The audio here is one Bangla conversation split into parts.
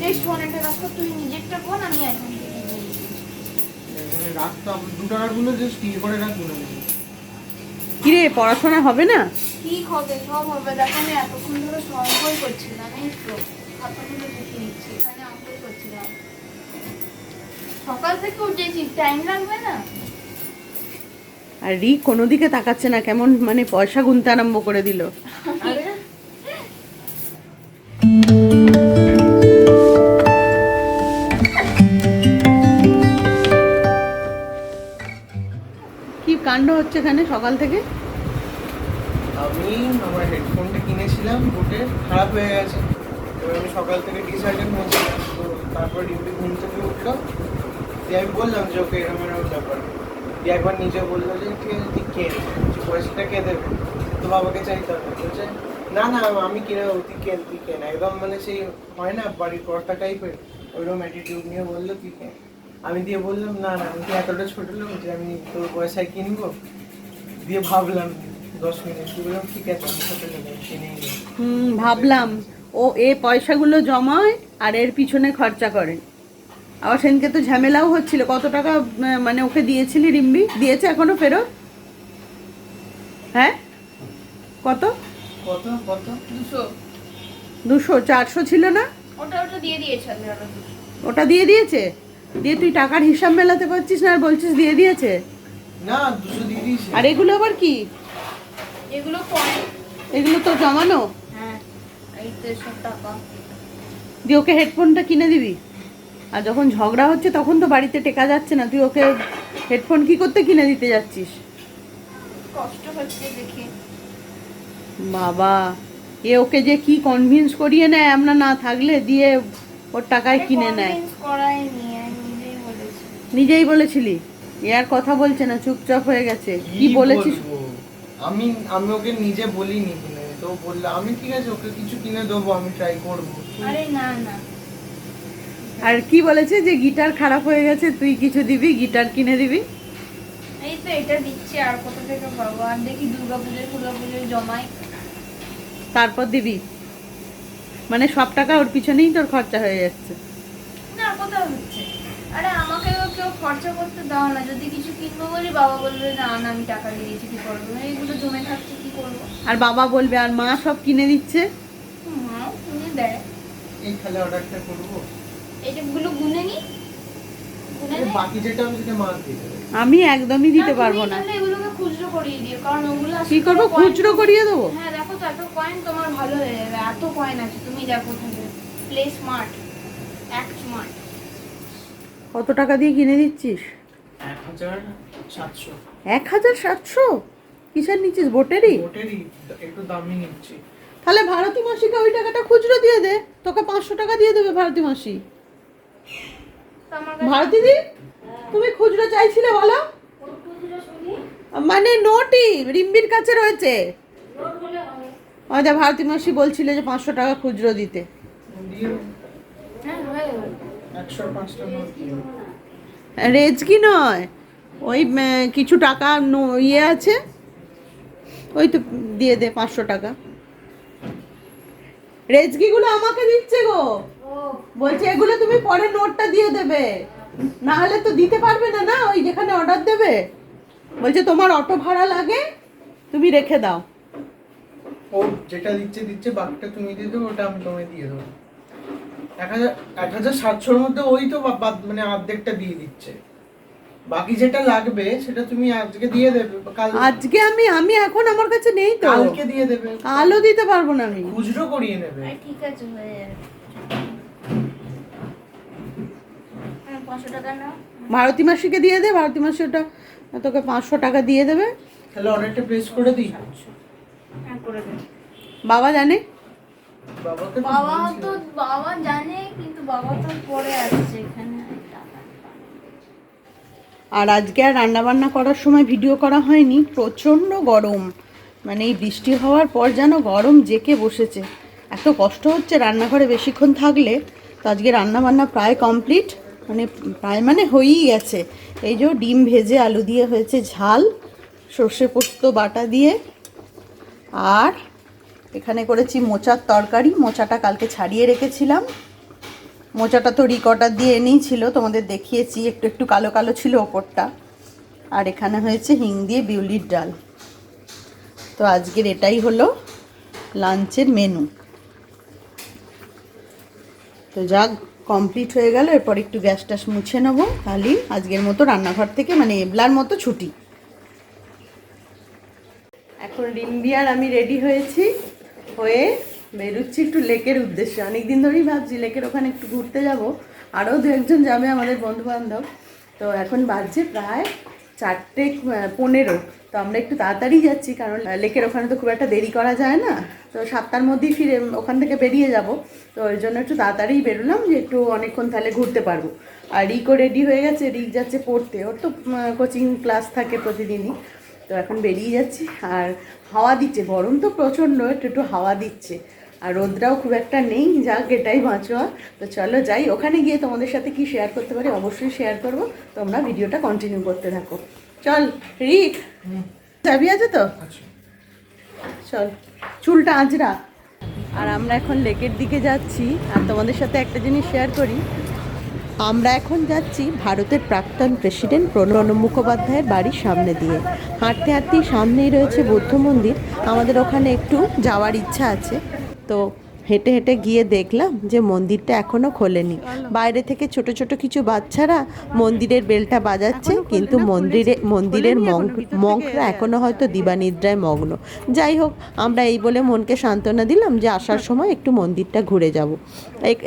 টেস্ট ফোনেটা রাখো তুই নিজেরটা কোন আমি এখন থেকে নিয়ে নিচ্ছি। এখানে রাখতাম দু টাকারগুলো জাস্ট ইয়ে করে রাখব না? কিরে পড়াশোনা হবে না? ঠিক হবে সব হবে। দেখো আমি এতক্ষণ ধরে খাতাগুলো লিখে নিচ্ছি এখানে অঙ্কই করছিলাম। সকাল থেকে উঠেছি টাইম লাগবে না? আর রি কোনো দিকে তাকাচ্ছে না কেমন মানে পয়সা গুনতে আরম্ভ করে দিল। আরে। হচ্ছে এখানে সকাল থেকে? আমি আমার হেডফোনটা কিনেছিলাম বোটে খারাপ হয়ে গেছে। এবার আমি সকাল থেকে ডিসাইডেড হয়েছিলাম তো তারপর ডিউটি ঘুম থেকে উঠল। দিয়ে আমি বললাম যে ওকে এরকম এরকম ব্যাপার। দিয়ে একবার নিজে বলল যে ঠিক আছে তুই বলছি, পয়সাটা কে দেবে। তো বাবাকে চাইতে হবে। বলছে না না আমি কিনে তুই কেন তুই কেন একদম মানে সেই হয় না বাড়ির কর্তা টাইপের ওইরকম অ্যাটিটিউড নিয়ে বলল তুই কেন আমি দিয়ে বললাম না না আমি কি এতটা ছোট লোক যে আমি তোর পয়সায় কিনবো? দিয়ে ভাবলাম দশ মিনিট। বললাম ঠিক আছে আমি ছোট লোক আমি কিনেই হুম ভাবলাম। ও এ পয়সাগুলো জমায় আর এর পিছনে খরচা করে। আবার সেদিনকে তো ঝামেলাও হচ্ছিল। কত টাকা মানে ওকে দিয়েছিলি রিম্বি? দিয়েছে এখনও ফেরত? হ্যাঁ? কত? কত কত? দুশো। দুশো চারশো ছিল না? ওটা ওটা দিয়ে দিয়েছে ওটা দিয়ে দিয়েছে? দিয়ে তুই টাকার হিসাব মেলাতে পারছিস না আর বলছিস দিয়ে দিয়েছে? না দুশো দিয়ে দিয়েছি। আর এগুলো আবার কি? এগুলো এগুলো তো জমানো? হ্যাঁ এই তো এসব টাকা। দিয়ে ওকে হেডফোনটা কিনে দিবি? আর যখন ঝগড়া হচ্ছে তখন তো বাড়িতে টেকা যাচ্ছে না। তুই ওকে হেডফোন কি করতে কিনে দিতে যাচ্ছিস? কষ্ট হচ্ছে দেখে। বাবা এ ওকে যে কি কনভিন্স করিয়ে নেয় আমরা না থাকলে দিয়ে ওর টাকায় কিনে নেয়। করায়নি। নিজেই বলেছিলি এ আর কথা বলছে না চুপচাপ হয়ে গেছে। কি বলেছিস? আমি আমি ওকে নিজে বলিনি কিনে তো বলল আমি ঠিক আছে ওকে কিছু কিনে দেবো আমি ট্রাই করব। আরে না না। আর কি বলেছে যে গিটার খারাপ হয়ে গেছে তুই কিছু দিবি? গিটার কিনে দিবি? এই তো এটা দিচ্ছি আর কোথা থেকে পাবো? আর দেখি দুর্গা পুজোয় ফুর্গা পুজোয় জমাই তারপর দিবি? মানে সব টাকা ওর পিছনেই তোর খরচা হয়ে যাচ্ছে। না কোথাও হচ্ছে? আরে আমাকে কেউ খরচা করতে দাও না। যদি কিছু কিনবো বলি বাবা বলবে না না আমি টাকা দিয়েছি কি করব? এইগুলো জমে থাকছে কি করব? আর বাবা বলবে আর মা সব কিনে দিচ্ছে? মাও কিনে দেয়। এই তাহলে অর্ডারটা করব? এইগুলো গুনে নি। বাকি যেটা আমি সেটা মা দিয়ে আমি একদমই দিতে পারব না। তাহলে এগুলোকে খুচরো করিয়ে দিও কারণ ওগুলো কি করব? খুচরো করিয়ে দেবো? হ্যাঁ দেখো তো এত কয়েন তোমার ভালো হয়ে যাবে এত কয়েন আছে। তুমি দেখো প্লে স্মার্ট কত টাকা দিয়ে কিনে দিচ্ছিস? এক হাজার সাতশো। এক কিসের নিচ্ছিস? বোটেরই একটু দামি নিচ্ছি। তাহলে ভারতী মাসিকে ওই টাকাটা খুচরো দিয়ে দে। তোকে পাঁচশো টাকা দিয়ে দেবে ভারতী মাসি। ভারতী দি তুমি খুচরো চাইছিলে বলো? মানে নোটই রিম্বির কাছে রয়েছে। ওই দেখ ভারতী মাসি বলছিল যে পাঁচশো টাকা খুচরো দিতে। দিয়ে হ্যাঁ হয়ে গেল একশো পাঁচটা নোট দিয়ে রেজ কি নয় ওই কিছু টাকা ইয়ে আছে ওই তো দিয়ে দে পাঁচশো টাকা। রেজকিগুলো আমাকে দিচ্ছে গো। বলছে এগুলো তুমি পরে নোটটা দিয়ে দেবে। না হলে তো দিতে পারবে না না? ওই যেখানে অর্ডার দেবে। বলছে তোমার অটো ভাড়া লাগে তুমি রেখে দাও। ও যেটা দিচ্ছে দিচ্ছে বাকিটা তুমি দিয়ে দেবো ওটা আমি তোমায় দিয়ে দেবো। এক হাজার এক হাজার সাতশোর মধ্যে ওই তো বাদ মানে অর্ধেকটা দিয়ে দিচ্ছে। বাকি যেটা লাগবে সেটা তুমি আজকে দিয়ে দেবে কাল আজকে আমি আমি এখন আমার কাছে নেই তো। কালকে দিয়ে দেবে। কালও দিতে পারব না আমি। খুচরো করিয়ে নেবে। ঠিক আছে হয়ে যাবে। হ্যাঁ, পাঁচশো টাকা নাও। ভারতী মাসিকে দিয়ে দে ভারতী মাসি ওটা তোকে পাঁচশো টাকা দিয়ে দেবে। তাহলে অর্ডারটা প্লেস করে দিই। হ্যাঁ বাবা জানে? বাবা তো বাবা জানে কিন্তু বাবা তো পরে আসছে এখানে। আর আজকে আর রান্নাবান্না করার সময় ভিডিও করা হয়নি প্রচণ্ড গরম। মানে এই বৃষ্টি হওয়ার পর যেন গরম জেকে বসেছে। এত কষ্ট হচ্ছে রান্নাঘরে বেশিক্ষণ থাকলে তো আজকে রান্নাবান্না প্রায় কমপ্লিট মানে প্রায় মানে হয়েই গেছে। এই যে ডিম ভেজে আলু দিয়ে হয়েছে ঝাল সর্ষে পোস্ত বাটা দিয়ে আর এখানে করেছি মোচার তরকারি। মোচাটা কালকে ছাড়িয়ে রেখেছিলাম। মোচাটা তো রিকর্ডার দিয়ে এনেই ছিল, তোমাদের দেখিয়েছি। একটু একটু কালো কালো ছিল ওপরটা। আর এখানে হয়েছে হিং দিয়ে বিউলির ডাল। তো আজকের এটাই হলো লাঞ্চের মেনু। তো যাক, কমপ্লিট হয়ে গেল। এরপর একটু গ্যাস ট্যাস মুছে নেব খালি। আজকের মতো রান্নাঘর থেকে মানে এবলার মতো ছুটি। এখন রিম্বি আর আমি রেডি হয়েছি। হয়ে বেরোচ্ছি একটু লেকের উদ্দেশ্যে। অনেক দিন ধরেই ভাবছি লেকের ওখানে একটু ঘুরতে যাব। আরও দু একজন যাবে আমাদের বন্ধু বান্ধব তো এখন বাজছে প্রায় চারটে পনেরো। তো আমরা একটু তাড়াতাড়ি যাচ্ছি কারণ লেকের ওখানে তো খুব একটা দেরি করা যায় না। তো সাতটার মধ্যেই ফিরে ওখান থেকে বেরিয়ে যাব। তো ওই জন্য একটু তাড়াতাড়ি বেরোলাম যে একটু অনেকক্ষণ তাহলে ঘুরতে পারব। আর রিকো রেডি হয়ে গেছে, রিক যাচ্ছে পড়তে। ওর তো কোচিং ক্লাস থাকে প্রতিদিনই। তো এখন বেরিয়ে যাচ্ছি। আর হাওয়া দিচ্ছে গরম তো প্রচণ্ড একটু একটু হাওয়া দিচ্ছে। আর রোদরাও খুব একটা নেই যাক এটাই বাঁচোয়া তো চলো যাই ওখানে গিয়ে তোমাদের সাথে কি শেয়ার করতে পারি অবশ্যই শেয়ার করব। তোমরা ভিডিওটা কন্টিনিউ করতে থাকো। চল রিক চাবি আছে তো? আচ্ছা। চল চুলটা আজরা আর আমরা এখন লেকের দিকে যাচ্ছি। আর তোমাদের সাথে একটা জিনিস শেয়ার করি। আমরা এখন যাচ্ছি ভারতের প্রাক্তন প্রেসিডেন্ট প্রণব মুখোপাধ্যায়ের বাড়ির সামনে দিয়ে। হাঁটতে হাঁটতেই সামনেই রয়েছে বৌদ্ধ মন্দির। আমাদের ওখানে একটু যাওয়ার ইচ্ছা আছে। তো হেঁটে হেঁটে গিয়ে দেখলাম যে মন্দিরটা এখনও খোলেনি। বাইরে থেকে ছোট ছোট কিছু বাচ্চারা মন্দিরের বেলটা বাজাচ্ছে কিন্তু মন্দিরে মন্দিরের মঙ্করা এখনও হয়তো দিবানিদ্রায় মগ্ন। যাই হোক আমরা এই বলে মনকে সান্ত্বনা দিলাম যে আসার সময় একটু মন্দিরটা ঘুরে যাব।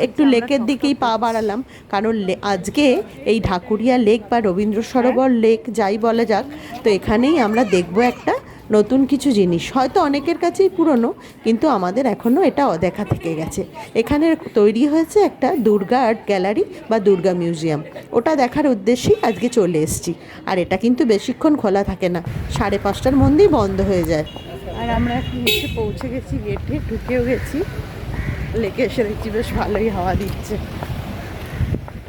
একটু লেকের দিকেই পা বাড়ালাম কারণ লে- আজকে এই ঢাকুরিয়া লেক বা রবীন্দ্র সরোবর লেক যাই বলা যাক তো এখানেই আমরা দেখব একটা নতুন কিছু জিনিস। হয়তো অনেকের কাছেই পুরনো কিন্তু আমাদের এখনও এটা অদেখা থেকে গেছে। এখানে তৈরি হয়েছে একটা দুর্গা আর্ট গ্যালারি বা দুর্গা মিউজিয়াম। ওটা দেখার উদ্দেশ্যেই আজকে চলে এসেছি। আর এটা কিন্তু বেশিক্ষণ খোলা থাকে না। সাড়ে পাঁচটার মধ্যেই বন্ধ হয়ে যায়। আর আমরা এখন এসে পৌঁছে গেছি গেটে ঢুকেও গেছি। লেকে এসে দেখছি বেশ ভালোই হাওয়া দিচ্ছে।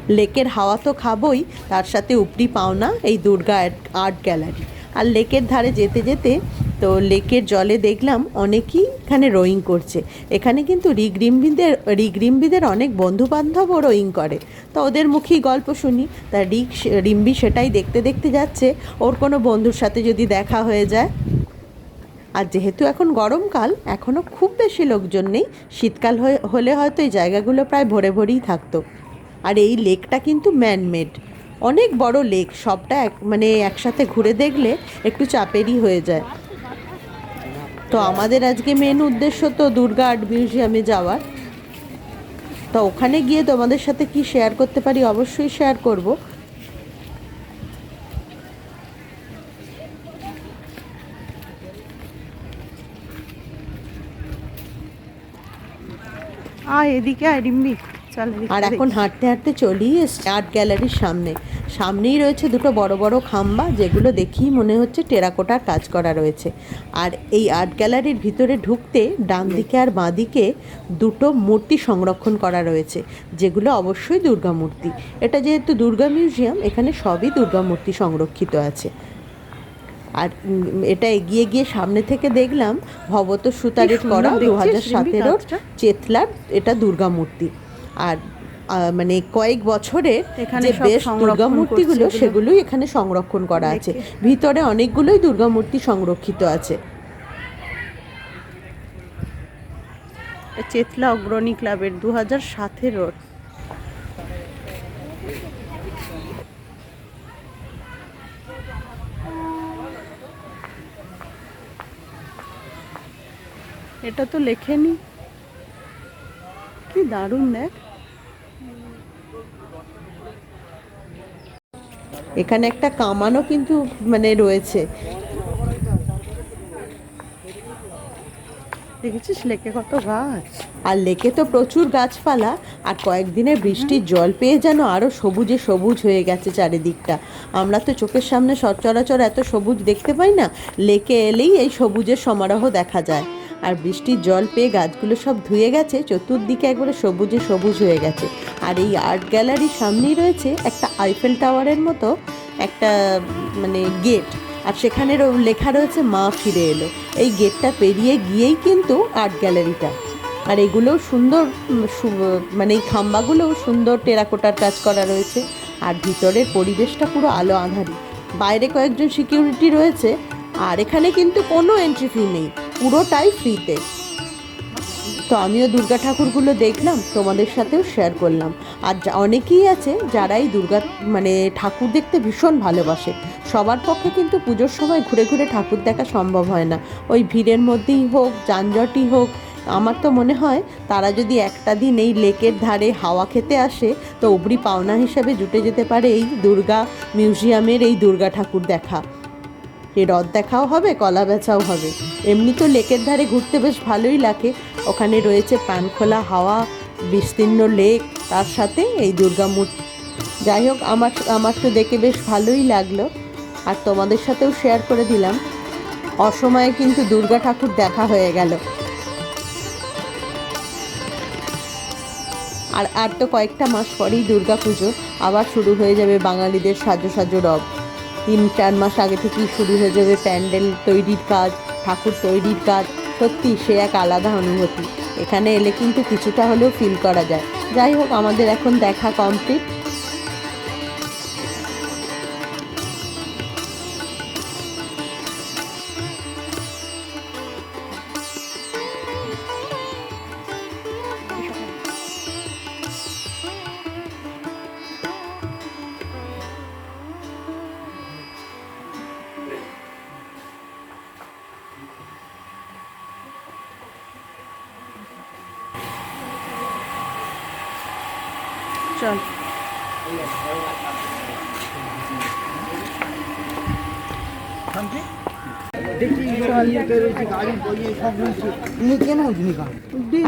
লেকের হাওয়া তো খাবই তার সাথে উপরি পাওনা এই দুর্গা আর্ট- আর্ট গ্যালারি। আর লেকের ধারে যেতে যেতে তো লেকের জলে দেখলাম অনেকেই এখানে রোয়িং করছে। এখানে কিন্তু রিগরিম্বিদের রিগরিম্বিদের অনেক বন্ধু বান্ধবও রোয়িং করে। তো ওদের মুখেই গল্প শুনি। তা রিক রিম্বি সেটাই দেখতে দেখতে যাচ্ছে। ওর কোনো বন্ধুর সাথে যদি দেখা হয়ে যায়। আর যেহেতু এখন গরমকাল এখনও খুব বেশি লোকজন নেই। শীতকাল হলে হয়তো এই জায়গাগুলো প্রায় ভরে ভরেই থাকতো। আর এই লেকটা কিন্তু ম্যানমেড অনেক বড় লেক, সবটা এক মানে একসাথে ঘুরে দেখলে একটু চাপেরই হয়ে যায়। তো আমাদের আজকে মেন উদ্দেশ্য তো দুর্গা আর্ট মিউজিয়ামে যাওয়ার। তো ওখানে গিয়ে তোমাদের সাথে কি শেয়ার করতে পারি অবশ্যই শেয়ার করব। আয় এদিকে আয় আর এখন হাঁটতে হাঁটতে চলেই এসছে আর্ট গ্যালারির সামনে। সামনেই রয়েছে দুটো বড় বড় খাম্বা যেগুলো দেখেই মনে হচ্ছে টেরাকোটার কাজ করা রয়েছে। আর এই আর্ট গ্যালারির ভিতরে ঢুকতে ডান দিকে আর বাঁ দিকে দুটো মূর্তি সংরক্ষণ করা রয়েছে যেগুলো অবশ্যই দুর্গা মূর্তি। এটা যেহেতু দুর্গা মিউজিয়াম এখানে সবই দুর্গা মূর্তি সংরক্ষিত আছে। আর এটা এগিয়ে গিয়ে সামনে থেকে দেখলাম ভবত সুতারের করা দু হাজার সতেরোর চেতলার এটা দুর্গা মূর্তি। আর মানে কয়েক বছরে এখানে যে বেশ দুর্গা মূর্তিগুলো সেগুলোই এখানে সংরক্ষণ করা আছে। ভিতরে অনেকগুলোই দুর্গা মূর্তি সংরক্ষিত আছে। চেতলা অগ্রণী ক্লাবের দু হাজার সতেরোর এটা তো লেখেনি। কি দারুণ দেখ। এখানে একটা কামানও কিন্তু মানে রয়েছে। দেখেছিস লেকে কত গাছ? আর লেকে তো প্রচুর গাছপালা আর কয়েকদিনের বৃষ্টির জল পেয়ে যেন আরও সবুজে সবুজ হয়ে গেছে চারিদিকটা। আমরা তো চোখের সামনে সচরাচর এত সবুজ দেখতে পাই না লেকে এলেই এই সবুজের সমারোহ দেখা যায়। আর বৃষ্টির জল পেয়ে গাছগুলো সব ধুয়ে গেছে, চতুর্দিকে একবারে সবুজে সবুজ হয়ে গেছে। আর এই আর্ট গ্যালারির সামনেই রয়েছে একটা আইফেল টাওয়ারের মতো একটা মানে গেট। আর সেখানে লেখা রয়েছে, মা ফিরে এলো। এই গেটটা পেরিয়ে গিয়েই কিন্তু আর্ট গ্যালারিটা। আর এগুলোও সুন্দর মানে এই খাম্বাগুলোও সুন্দর টেরাকোটার কাজ করা রয়েছে। আর ভিতরের পরিবেশটা পুরো আলো আঁধারি। বাইরে কয়েকজন সিকিউরিটি রয়েছে। আর এখানে কিন্তু কোনো এন্ট্রি ফি নেই। পুরোটাই ফ্রিতে। তো আমিও দুর্গা ঠাকুরগুলো দেখলাম, তোমাদের সাথেও শেয়ার করলাম। আর অনেকেই আছে যারাই দুর্গা মানে ঠাকুর দেখতে ভীষণ ভালোবাসে। সবার পক্ষে কিন্তু পুজোর সময় ঘুরে ঘুরে ঠাকুর দেখা সম্ভব হয় না। ওই ভিড়ের মধ্যেই হোক, যানজটই হোক, আমার তো মনে হয় তারা যদি একটা দিন এই লেকের ধারে হাওয়া খেতে আসে, তো অবড়ি পাওনা হিসাবে জুটে যেতে পারে এই দুর্গা মিউজিয়ামের এই দুর্গা ঠাকুর দেখা। এই রথ দেখাও হবে, কলা বেচাও হবে। এমনি তো লেকের ধারে ঘুরতে বেশ ভালোই লাগে। ওখানে রয়েছে প্রাণখোলা হাওয়া, বিস্তীর্ণ লেক, তার সাথে এই দুর্গা মূর্তি। যাই হোক, আমার আমার তো দেখে বেশ ভালোই লাগল। আর তোমাদের সাথেও শেয়ার করে দিলাম। অসময়ে কিন্তু দুর্গা ঠাকুর দেখা হয়ে গেল। আর আর তো কয়েকটা মাস পরেই দুর্গা পুজো। আবার শুরু হয়ে যাবে বাঙালিদের সাজো সাজো রব। তিন চার মাস আগে থেকেই শুরু হয়ে যাবে প্যান্ডেল তৈরির কাজ, ঠাকুর তৈরির কাজ। সত্যি, সে এক আলাদা অনুভূতি। এখানে এলে কিন্তু কিছুটা হলেও ফিল করা যায়। যাই হোক, আমাদের এখন দেখা কমপ্লিট চল।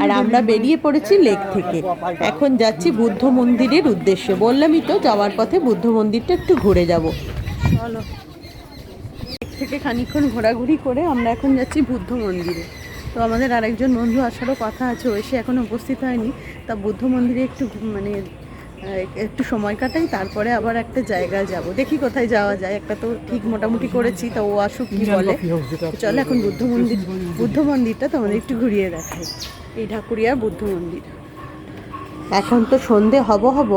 আর আমরা বেরিয়ে পড়েছি লেক থেকে। এখন যাচ্ছি বুদ্ধ মন্দিরের উদ্দেশ্যে। বললামই তো যাওয়ার পথে বুদ্ধ মন্দিরটা একটু ঘুরে যাব। চলো। লেক থেকে খানিকক্ষণ ঘোরাঘুরি করে আমরা এখন যাচ্ছি বুদ্ধ মন্দিরে। তো আমাদের আরেকজন বন্ধু আসারও কথা আছে, ও এসে এখনও উপস্থিত হয়নি। তা বুদ্ধ মন্দিরে একটু মানে একটু সময় কাটাই তারপরে আবার একটা জায়গায় যাব। দেখি কোথায় যাওয়া যায়। একটা তো ঠিক মোটামুটি করেছি তা ও আসুক কি বলে। চলো এখন বুদ্ধ মন্দির বুদ্ধ মন্দিরটা তোমাদের একটু ঘুরিয়ে দেখাই। এই ঢাকুরিয়া বুদ্ধ মন্দির। এখন তো সন্ধে হব হব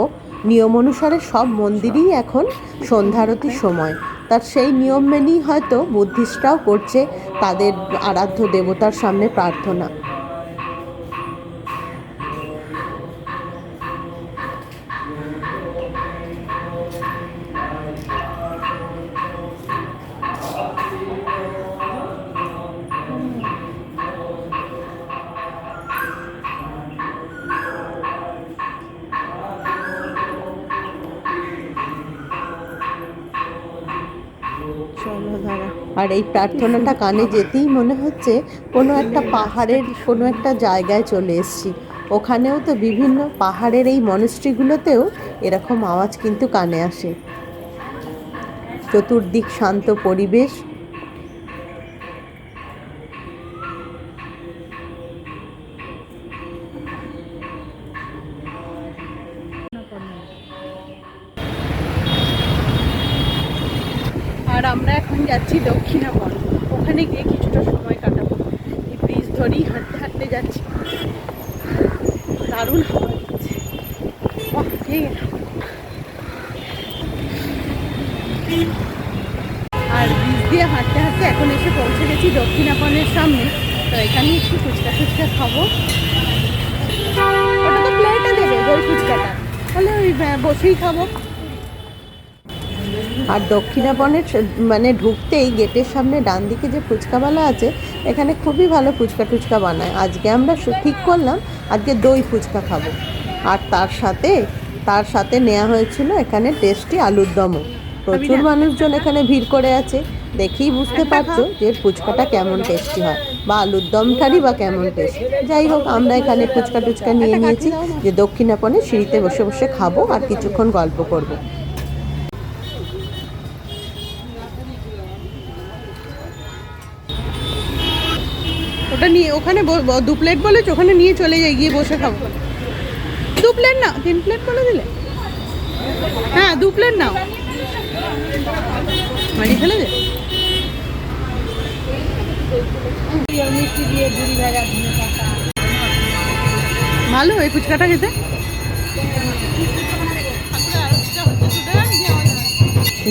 নিয়ম অনুসারে সব মন্দিরই এখন সন্ধ্যারতির সময়। তার সেই নিয়ম মেনেই হয়তো বুদ্ধিস্টরাও করছে তাদের আরাধ্য দেবতার সামনে প্রার্থনা চলো দাঁড়া আর এই প্রার্থনাটা কানে যেতেই মনে হচ্ছে কোনো একটা পাহাড়ের কোনো একটা জায়গায় চলে এসছি। ওখানেও তো বিভিন্ন পাহাড়ের এই মনস্ট্রিগুলোতেও এরকম আওয়াজ কিন্তু কানে আসে। চতুর্দিক শান্ত পরিবেশ আর আমরা এখন যাচ্ছি দক্ষিণাবন ওখানে গিয়ে কিছুটা সময় কাটাবো এই ব্রিজ ধরেই হাঁটতে হাঁটতে যাচ্ছি দারুণ হাওয়া দিচ্ছে বাহ, পেয়ে গেলাম। আর ব্রিজ দিয়ে হাঁটতে হাঁটতে এখন এসে পৌঁছে গেছি দক্ষিণাপনের সামনে। তো এখানে একটু ফুচকা ফুচকা খাব। ওটা তো প্লেটে দেবে, দই ফুচকাটা। তাহলে ওই বসেই খাব। আর দক্ষিণাপনের মানে ঢুকতেই গেটের সামনে ডান দিকে যে ফুচকাওয়ালা আছে, এখানে খুবই ভালো ফুচকা টুচকা বানায়। আজকে আমরা ঠিক করলাম, আজকে দই ফুচকা খাব। আর তার সাথে তার সাথে নেওয়া হয়েছিল এখানে টেস্টি আলুর দমও প্রচুর মানুষজন এখানে ভিড় করে আছে। দেখেই বুঝতে পারছ যে ফুচকাটা কেমন টেস্টি হয় বা আলুর দমটারই বা কেমন টেস্ট যাই হোক আমরা এখানে ফুচকা টুচকা নিয়ে নিয়েছি যে দক্ষিণাপনে সিঁড়িতে বসে বসে খাব আর কিছুক্ষণ গল্প করব। ওটা নিয়ে ওখানে দু প্লেট বলেছ? ওখানে নিয়ে চলে যাই গিয়ে বসে খাব। দু প্লেট না তিন প্লেট বলে দিলে? হ্যাঁ দু প্লেট নাও। ফেলে ভালো, এই ফুচকাটা খেতে।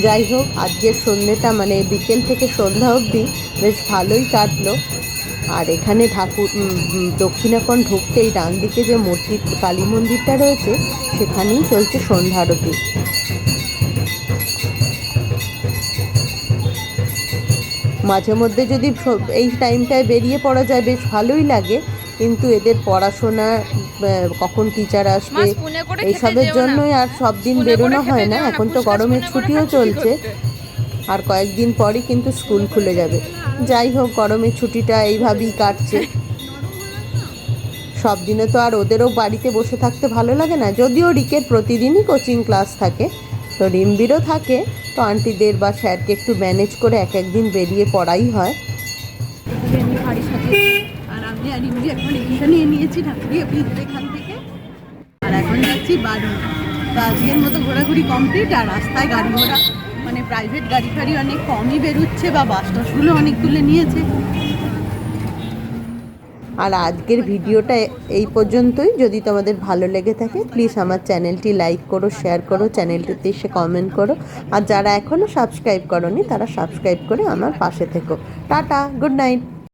যাই হোক আজকের সন্ধ্যেটা মানে বিকেল থেকে সন্ধ্যা অবধি বেশ ভালোই কাটলো। আর এখানে ঠাকুর দক্ষিণাকণ ঢুকতেই ডান দিকে যে মূর্তি কালী মন্দিরটা রয়েছে, সেখানেই চলছে সন্ধ্যা আরতি। মাঝে মধ্যে যদি সব- এই টাইমটায় বেরিয়ে পড়া যায় বেশ ভালোই লাগে। কিন্তু এদের পড়াশোনা কখন টিচার আসবে এইসবের জন্যই আর সব দিন বেরোনো হয় না। এখন তো গরমের ছুটিও চলছে? আর কয়েকদিন পরই কিন্তু স্কুল খুলে যাবে। যাই হোক গরমের ছুটিটা এইভাবেই কাটছে। সব দিনে তো আর ওদেরও বাড়িতে বসে থাকতে ভালো লাগে না। যদিও রিকের প্রতিদিনই কোচিং ক্লাস থাকে তো রিম্বিরও থাকে, তো আন্টিদের বা স্যারকে একটু ম্যানেজ করে এক একদিন বেরিয়ে পড়াই হয়। আর আমি আর ইমরি এখন নিয়ে নিয়েছি ঠাকুরিয়া এখান থেকে। আর এখন যাচ্ছি বাড়ি আজকের মতো ঘোরাঘুরি কমপ্লিট আর রাস্তায় গাড়ি ঘোড়া। মানে প্রাইভেট গাড়ি ফাড়ি অনেক কমই বেরোচ্ছে বা বাস টাসগুলো অনেক তুলে নিয়েছে। আর আজকের ভিডিওটা এই পর্যন্তই। যদি তোমাদের ভালো লেগে থাকে প্লিজ আমার চ্যানেলটি লাইক করো শেয়ার করো, চ্যানেলটিতে এসে কমেন্ট করো। আর যারা এখনও সাবস্ক্রাইব করনি, তারা সাবস্ক্রাইব করে আমার পাশে থেকো। Tata good night